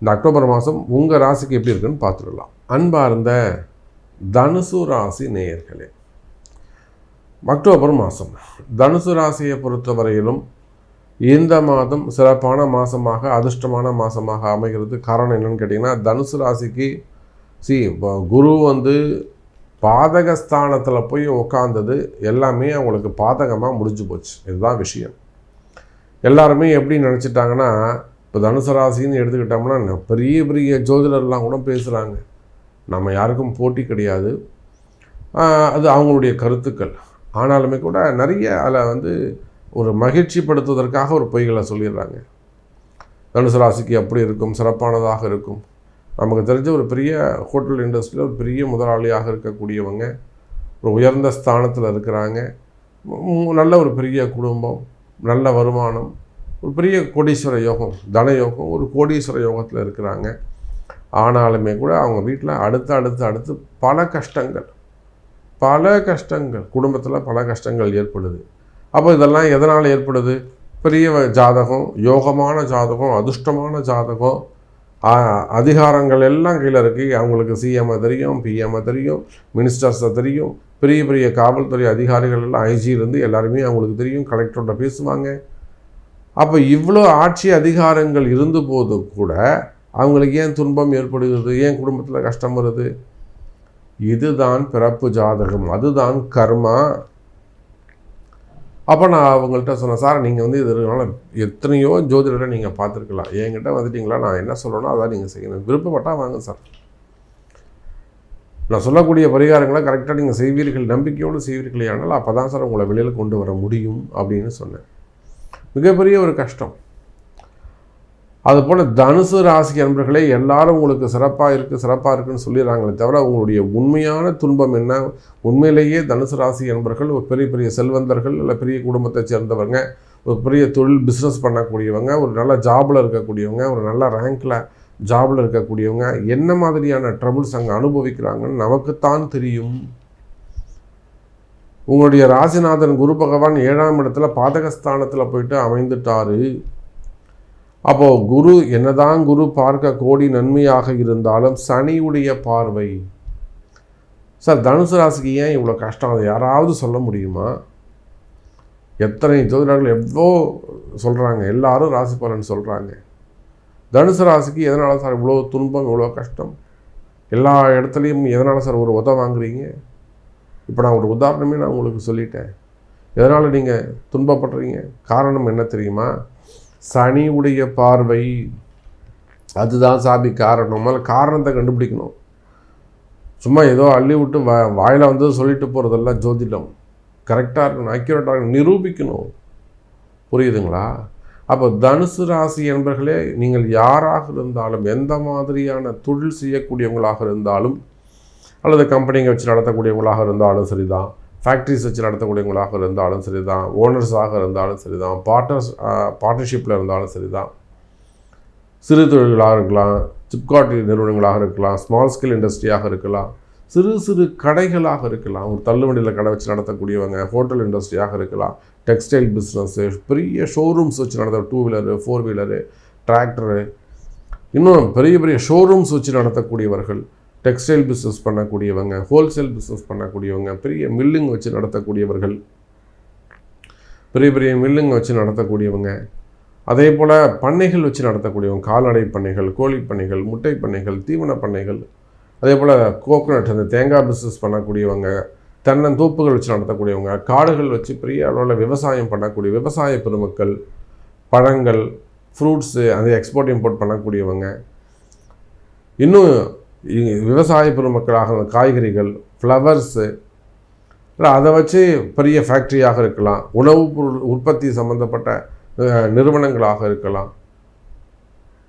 இந்த அக்டோபர் மாதம் உங்கள் ராசிக்கு எப்படி இருக்குன்னு பார்த்துடலாம். அன்பார்ந்த தனுசு ராசி நேயர்களே அக்டோபர் மாதம் தனுசு ராசியை பொறுத்தவரையிலும் இந்த மாதம் சிறப்பான மாதமாக அதிர்ஷ்டமான மாதமாக அமைகிறது. காரணம் என்னென்னு கேட்டிங்கன்னா தனுசு ராசிக்கு சி குரு வந்து பாதகஸ்தானத்தில் போய் உக்காந்தது எல்லாமே அவங்களுக்கு பாதகமாக முடிஞ்சு போச்சு. இதுதான் விஷயம். எல்லாருமே எப்படி நினச்சிட்டாங்கன்னா இப்போ தனுசு ராசின்னு எடுத்துக்கிட்டோம்னா பெரிய பெரிய ஜோதிடர்லாம் கூட பேசுகிறாங்க நம்ம யாருக்கும் போட்டி கிடையாது. அது அவங்களுடைய கருத்துக்கள். ஆனாலுமே கூட நிறைய அதில் வந்து ஒரு மகிழ்ச்சிப்படுத்துவதற்காக ஒரு பொய்களை சொல்லிடுறாங்க. தனுசு ராசிக்கு அப்படி இருக்கும் சிறப்பானதாக இருக்கும். நமக்கு தெரிஞ்ச ஒரு பெரிய ஹோட்டல் இண்டஸ்ட்ரியில் ஒரு பெரிய முதலாளியாக இருக்கக்கூடியவங்க ஒரு உயர்ந்த ஸ்தானத்தில் இருக்கிறாங்க. நல்ல ஒரு பெரிய குடும்பம் நல்ல வருமானம் ஒரு பெரிய கோடீஸ்வர யோகம் தன யோகம் ஒரு கோடீஸ்வர யோகத்தில் இருக்கிறாங்க. ஆனாலுமே கூட அவங்க வீட்டில் அடுத்து அடுத்து அடுத்து பல கஷ்டங்கள். பல கஷ்டங்கள். குடும்பத்தில் பல கஷ்டங்கள் ஏற்படுது. அப்போ இதெல்லாம் எதனால் ஏற்படுது? பெரிய ஜாதகம் யோகமான ஜாதகம் அதிர்ஷ்டமான ஜாதகம். அதிகாரங்கள் எல்லாம் கீழே இருக்கு அவங்களுக்கு சிஎம்ஐ தெரியும் பிஎம்ஐ தெரியும் மினிஸ்டர்ஸை தெரியும். பெரிய பெரிய காவல்துறை அதிகாரிகள் எல்லாம் ஐஜியிலேருந்து எல்லாருமே அவங்களுக்கு தெரியும். கலெக்டரோட பேசுவாங்க. அப்போ இவ்வளோ ஆட்சி அதிகாரங்கள் இருந்த போது கூட அவங்களுக்கு ஏன் துன்பம் ஏற்படுகிறது? ஏன் குடும்பத்தில் கஷ்டம் வருது? இதுதான் பிறப்பு ஜாதகம் அதுதான் கர்மா. அப்போ நான் அவங்கள்ட்ட சொன்னேன் சார் நீங்கள் வந்து இதனால எத்தனையோ ஜோதிடரை நீங்கள் பார்த்துருக்கலாம். என்கிட்ட வந்துட்டீங்களா? நான் என்ன சொல்லணும் அதான் நீங்கள் செய்யணும். விருப்பப்பட்டால் வாங்க சார். நான் சொல்லக்கூடிய பரிகாரங்களை கரெக்டாக நீங்கள் செய்வீர்கள் நம்பிக்கையோடு செய்வீர்களே ஆனால் அப்போ தான் சார் உங்களை வெளியில் கொண்டு வர முடியும் அப்படின்னு சொன்னேன். மிகப்பெரிய ஒரு கஷ்டம். அதுபோல் தனுசு ராசி அன்பர்களே எல்லாரும் உங்களுக்கு சிறப்பாக இருக்குது சிறப்பாக இருக்குன்னு சொல்லிடுறாங்களே தவிர உங்களுடைய உண்மையான துன்பம் என்ன? உண்மையிலேயே தனுசு ராசி அன்பர்கள் ஒரு பெரிய பெரிய செல்வந்தர்கள் இல்லை பெரிய குடும்பத்தை சேர்ந்தவங்க ஒரு பெரிய தொழில் பிஸ்னஸ் பண்ணக்கூடியவங்க ஒரு நல்ல ஜாபில் இருக்கக்கூடியவங்க ஒரு நல்ல ரேங்க்கில் ஜாபில் இருக்கக்கூடியவங்க என்ன மாதிரியான ட்ரபுள்ஸ் அங்கே அனுபவிக்கிறாங்கன்னு நமக்குத்தான் தெரியும். உங்களுடைய ராசிநாதன் குரு பகவான் ஏழாம் இடத்துல பாதகஸ்தானத்தில் போயிட்டு அமைந்துட்டாரு. அப்போது குரு என்னதான் குரு பார்க்க கோடி நன்மையாக இருந்தாலும் சனியுடைய பார்வை. சார் தனுசு ராசிக்கு ஏன் இவ்வளோ கஷ்டம்? அதை யாராவது சொல்ல முடியுமா? எத்தனை ஜோதிடர்கள் எவ்வளோ சொல்கிறாங்க எல்லாரும் ராசி பலன் சொல்கிறாங்க தனுசு ராசிக்கு எதனால் சார் இவ்வளோ துன்பம் இவ்வளோ கஷ்டம்? எல்லா இடத்துலையும் எதனால் சார் ஒரு உதவ வாங்குறீங்க? இப்போ நான் ஒரு உதாரணமே நான் உங்களுக்கு சொல்லிட்டேன். எதனால் நீங்கள் துன்பப்படுறீங்க? காரணம் என்ன தெரியுமா? சனியுடைய பார்வை. அதுதான் சாபி காரணம். முதல்ல காரணத்தை கண்டுபிடிக்கணும். சும்மா ஏதோ அள்ளி விட்டு வா வாயில் வந்து சொல்லிட்டு போகிறதெல்லாம் ஜோதிடம். கரெக்டாக இருக்கணும் அக்யூரேட்டாக இருக்கணும் நிரூபிக்கணும். புரியுதுங்களா? அப்போ தனுசு ராசி என்பர்களே நீங்கள் யாராக இருந்தாலும் எந்த மாதிரியான தொழில் செய்யக்கூடியவங்களாக இருந்தாலும் அல்லது கம்பெனிங்க வச்சு நடத்தக்கூடியவங்களாக இருந்தாலும் சரி தான் ஃபேக்ட்ரிஸ் வச்சு நடத்தக்கூடியவங்களாக இருந்தாலும் சரி தான் ஓனர்ஸாக இருந்தாலும் சரி தான் பார்ட்னர்ஸ் பார்ட்னர்ஷிப்பில் இருந்தாலும் சரி தான் சிறு தொழில்களாக இருக்கலாம் சிப்காட் நிறுவனங்களாக இருக்கலாம் ஸ்மால் ஸ்கேல் இண்டஸ்ட்ரியாக இருக்கலாம் சிறு சிறு கடைகளாக இருக்கலாம். ஒரு தள்ளுவண்டியில் கடை வச்சு நடத்தக்கூடியவங்க ஹோட்டல் இண்டஸ்ட்ரியாக இருக்கலாம் டெக்ஸ்டைல் பிஸ்னஸ்ஸு பெரிய ஷோரூம்ஸ் வச்சு நடத்த two wheeler four wheeler tractor இன்னும் பெரிய பெரிய ஷோரூம்ஸ் வச்சு நடத்தக்கூடியவர்கள் டெக்ஸ்டைல் பிஸ்னஸ் பண்ணக்கூடியவங்க ஹோல்சேல் பிஸ்னஸ் பண்ணக்கூடியவங்க பெரிய மில்லுங்க வச்சு நடத்தக்கூடியவர்கள் பெரிய பெரிய மில்லுங்க வச்சு நடத்தக்கூடியவங்க அதே போல் பண்ணைகள் வச்சு நடத்தக்கூடியவங்க கால்நடை பண்ணைகள் கோழி பண்ணைகள் முட்டை பண்ணைகள் தீவன பண்ணைகள் அதே போல் கோகோனட் அந்த தேங்காய் பிஸ்னஸ் பண்ணக்கூடியவங்க தென்னந்தோப்புகள் வச்சு நடத்தக்கூடியவங்க காடுகள் வச்சு பெரிய அளவில் விவசாயம் பண்ணக்கூடிய விவசாய பெருமக்கள் பழங்கள் ஃப்ரூட்ஸு அதை எக்ஸ்போர்ட் இம்போர்ட் பண்ணக்கூடியவங்க. இன்னும் விவசாய பெருமக்களாக காய்கறிகள் ஃப்ளவர்ஸு இல்லை அதை வச்சு பெரிய ஃபேக்ட்ரியாக இருக்கலாம். உணவுப் பொருள் உற்பத்தி சம்மந்தப்பட்ட நிறுவனங்களாக இருக்கலாம்.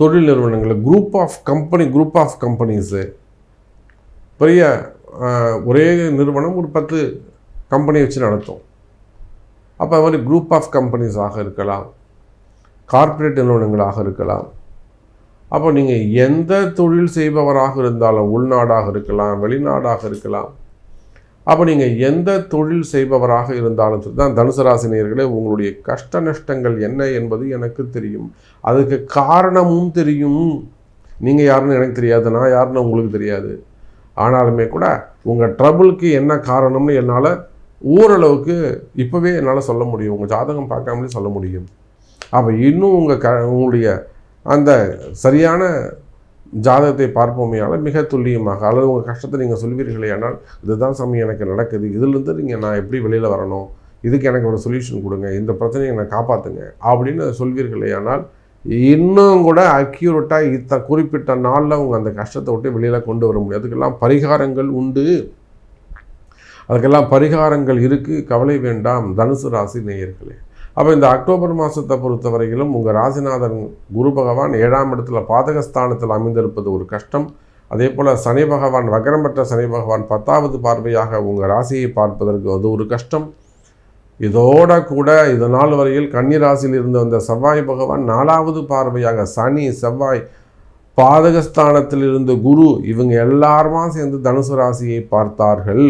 தொழில் நிறுவனங்கள் group of company group of companies பெரிய ஒரே நிறுவனம் ஒரு பத்து கம்பெனி வச்சு நடத்தும். அப்போ அது மாதிரி குரூப் ஆஃப் கம்பெனிஸாக இருக்கலாம். கார்ப்பரேட் நிறுவனங்களாக இருக்கலாம். அப்போ நீங்கள் எந்த தொழில் செய்பவராக இருந்தாலும் உள்நாடாக இருக்கலாம் வெளிநாடாக இருக்கலாம் அப்போ நீங்கள் எந்த தொழில் செய்பவராக இருந்தாலும் சரி தான் தனுசு ராசினியர்களே உங்களுடைய கஷ்ட நஷ்டங்கள் என்ன என்பது எனக்கு தெரியும். அதுக்கு காரணமும் தெரியும். நீங்கள் யாருன்னு எனக்கு தெரியாது நான் யாருன்னு உங்களுக்கு தெரியாது. ஆனாலுமே கூட உங்கள் ட்ரபுளுக்கு என்ன காரணம்னு என்னால் ஓரளவுக்கு இப்போவே என்னால் சொல்ல முடியும். உங்கள் ஜாதகம் பார்க்காமலே சொல்ல முடியும். அப்போ இன்னும் உங்கள் க உங்களுடைய அந்த சரியான ஜாதகத்தை பார்ப்போமையால் மிக துல்லியமாக அல்லது உங்கள் கஷ்டத்தை நீங்கள் சொல்வீர்களே ஆனால் இதுதான் சாமி எனக்கு நடக்குது. இதிலிருந்து நீங்கள் நான் எப்படி வெளியில் வரணும்? இதுக்கு எனக்கு ஒரு சொல்யூஷன் கொடுங்க. இந்த பிரச்சனையை நான் காப்பாற்றுங்க அப்படின்னு சொல்வீர்களே ஆனால் இன்னும் கூட அக்யூரேட்டாக இத்த குறிப்பிட்ட நாளில் உங்கள் அந்த கஷ்டத்தை விட்டு வெளியில் கொண்டு வர முடியும் அதுக்கெல்லாம் பரிகாரங்கள் உண்டு. அதுக்கெல்லாம் பரிகாரங்கள் இருக்குது கவலை வேண்டாம். தனுசு ராசி நேயர்களே. அப்போ இந்த அக்டோபர் மாதத்தை பொறுத்தவரையிலும் உங்கள் ராசிநாதன் குரு பகவான் ஏழாம் இடத்துல பாதகஸ்தானத்தில் அமைந்திருப்பது ஒரு கஷ்டம். அதே போல் சனி பகவான் வக்கரம் பெற்ற சனி பகவான் பத்தாவது பார்வையாக உங்கள் ராசியை பார்ப்பதற்கு அது ஒரு கஷ்டம். இதோட கூட இது நாள் வரையில் கன்னி ராசியில் இருந்து வந்த செவ்வாய் பகவான் நாலாவது பார்வையாக சனி செவ்வாய் பாதகஸ்தானத்தில் இருந்த குரு இவங்க எல்லாருமா சேர்ந்து தனுசு ராசியை பார்த்தார்கள்.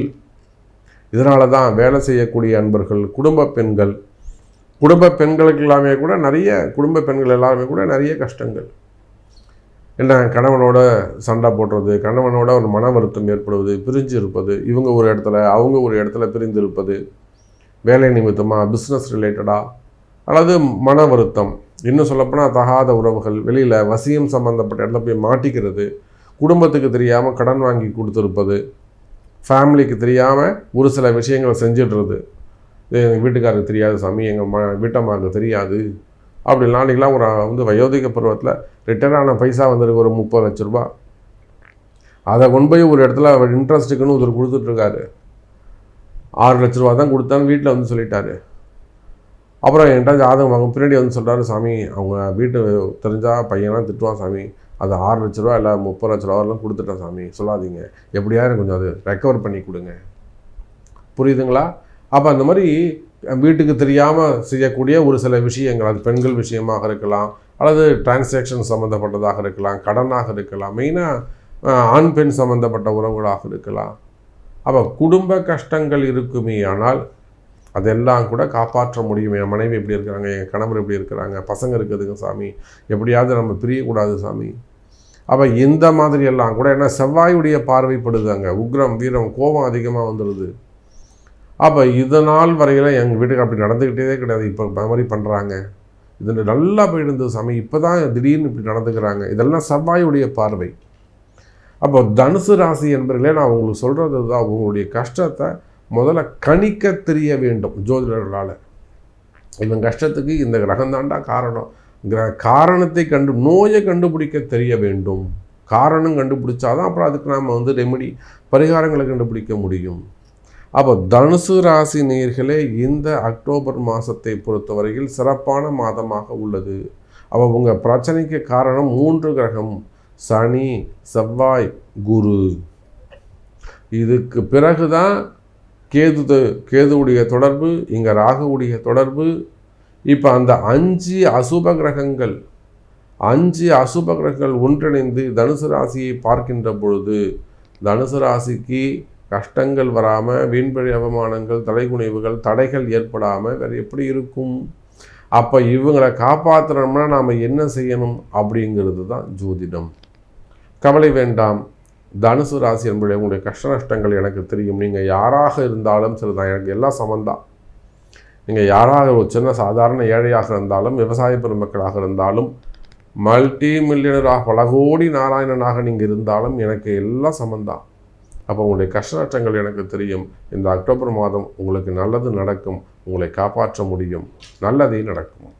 இதனால தான் வேலை செய்யக்கூடிய அன்பர்கள் குடும்ப பெண்கள் குடும்ப பெண்களுக்கு எல்லாமே கூட நிறைய குடும்ப பெண்கள் எல்லாருமே கூட நிறைய கஷ்டங்கள். என்ன கணவனோட சண்டை போடுறது கணவனோட ஒரு மன வருத்தம் ஏற்படுவது பிரிஞ்சு இருப்பது இவங்க ஒரு இடத்துல அவங்க ஒரு இடத்துல பிரிந்து இருப்பது வேலை நிமித்தமாக பிஸ்னஸ் ரிலேட்டடாக அல்லது மன வருத்தம். இன்னும் சொல்லப்போனால் தகாத உறவுகள் வெளியில் வசியம் சம்மந்தப்பட்ட இடத்துல போய் மாட்டிக்கிறது குடும்பத்துக்கு தெரியாமல் கடன் வாங்கி கொடுத்துருப்பது ஃபேமிலிக்கு தெரியாமல் ஒரு சில விஷயங்களை செஞ்சிடுறது. இது எங்கள் வீட்டுக்காரருக்கு தெரியாது சாமி எங்கள் ம வீட்டம்மாவுக்கு தெரியாது. அப்படி நாளைக்கெலாம் ஒரு வந்து வயோதிக பருவத்தில் ரிட்டர்ன் ஆன பைசா வந்திருக்கு ஒரு முப்பது லட்ச ரூபா. அதை கொண்டு போய் ஒரு இடத்துல அவர் இன்ட்ரெஸ்ட்டுக்குன்னு ஒருத்தர் கொடுத்துட்ருக்காரு. ஆறு லட்ச ரூபா தான் கொடுத்தான்னு வீட்டில் வந்து சொல்லிட்டாரு. அப்புறம் என்கிட்ட ஜாதகம் வாங்க பின்னாடி வந்து சொல்கிறாரு சாமி அவங்க வீட்டு தெரிஞ்சால் பையனாக திட்டுவான் சாமி. அது ஆறு லட்ச ரூபா இல்லை முப்பது லட்ச ரூபாலாம் கொடுத்துட்டேன் சாமி. சொல்லாதீங்க. எப்படியாவது கொஞ்சம் அது ரெக்கவர் பண்ணி கொடுங்க. புரியுதுங்களா? அப்போ அந்த மாதிரி வீட்டுக்கு தெரியாமல் செய்யக்கூடிய ஒரு சில விஷயங்கள் அது பெண்கள் விஷயமாக இருக்கலாம் அல்லது டிரான்சாக்ஷன் சம்மந்தப்பட்டதாக இருக்கலாம் கடனாக இருக்கலாம் மெயினாக ஆண் பெண் சம்மந்தப்பட்ட உறவுகளாக இருக்கலாம். அப்போ குடும்ப கஷ்டங்கள் இருக்குமே ஆனால் அதெல்லாம் கூட காப்பாற்ற முடியும். என் மனைவி எப்படி இருக்கிறாங்க என் கணவர் எப்படி இருக்கிறாங்க பசங்க இருக்குதுங்க சாமி எப்படியாவது நம்ம பிரியக்கூடாது சாமி. அப்போ இந்த மாதிரி எல்லாம் கூட ஏன்னா செவ்வாயுடைய பார்வைப்படுது அங்கே உக்ரம் வீரம் கோபம் அதிகமாக வந்துடுது. அப்போ இதனால் வரையில் எங்கள் வீட்டுக்கு அப்படி நடந்துக்கிட்டே கிடையாது. இப்போ மாதிரி பண்ணுறாங்க இது நல்லா போயிருந்தது சாமி. இப்போ தான் திடீர்னு இப்படி நடந்துக்கிறாங்க. இதெல்லாம் செவ்வாயுடைய பார்வை. அப்போ தனுசு ராசி என்பர்களே நான் உங்களுக்கு சொல்கிறது தான். உங்களுடைய கஷ்டத்தை முதல்ல கணிக்க தெரிய வேண்டும் ஜோதிடர்களால். இவன் கஷ்டத்துக்கு இந்த கிரகம் தாண்டா காரணம். கிர காரணத்தை கண்டு நோயை கண்டுபிடிக்க தெரிய வேண்டும். காரணம் கண்டுபிடிச்சாதான் அப்புறம் அதுக்கு நாம் வந்து ரெமெடி பரிகாரங்களை கண்டுபிடிக்க முடியும். அப்போ தனுசு ராசி நேர்களே இந்த அக்டோபர் மாதத்தை பொறுத்தவரையில் சிறப்பான மாதமாக உள்ளது. அப்போ உங்கள் பிரச்சனைக்கு காரணம் மூன்று கிரகம். சனி செவ்வாய் குரு. இதுக்கு பிறகு தான் கேது கேதுவுடைய தொடர்பு இங்கே ராகுவுடைய தொடர்பு. இப்போ அந்த அஞ்சு அசுப கிரகங்கள் அஞ்சு அசுப கிரகங்கள் ஒன்றிணைந்து தனுசு ராசியை பார்க்கின்ற பொழுது தனுசு ராசிக்கு கஷ்டங்கள் வராமல் வீண்பழி அவமானங்கள் தலைகுனிவுகள் தடைகள் ஏற்படாமல் வேறு எப்படி இருக்கும்? அப்போ இவங்களை காப்பாற்றணும்னா நாம் என்ன செய்யணும் அப்படிங்கிறது தான் ஜோதிடம். கவலை வேண்டாம். தனுசு ராசி என்பதை உங்களுடைய கஷ்ட நஷ்டங்கள் எனக்கு தெரியும். நீங்கள் யாராக இருந்தாலும் சரிதான். எனக்கு எல்லாம் சமந்தான் நீங்கள் யாராக ஒரு சின்ன சாதாரண ஏழையாக இருந்தாலும் விவசாய பெருமக்களாக இருந்தாலும் மல்டி மில்லியனராக பல கோடி நாராயணனாக நீங்கள் இருந்தாலும் எனக்கு எல்லாம் சமந்தான் அப்போ உங்களுடைய கஷ்டநஷ்டங்கள் எனக்கு தெரியும். இந்த அக்டோபர் மாதம் உங்களுக்கு நல்லது நடக்கும். உங்களை காப்பாற்ற முடியும். நல்லதே நடக்கும்.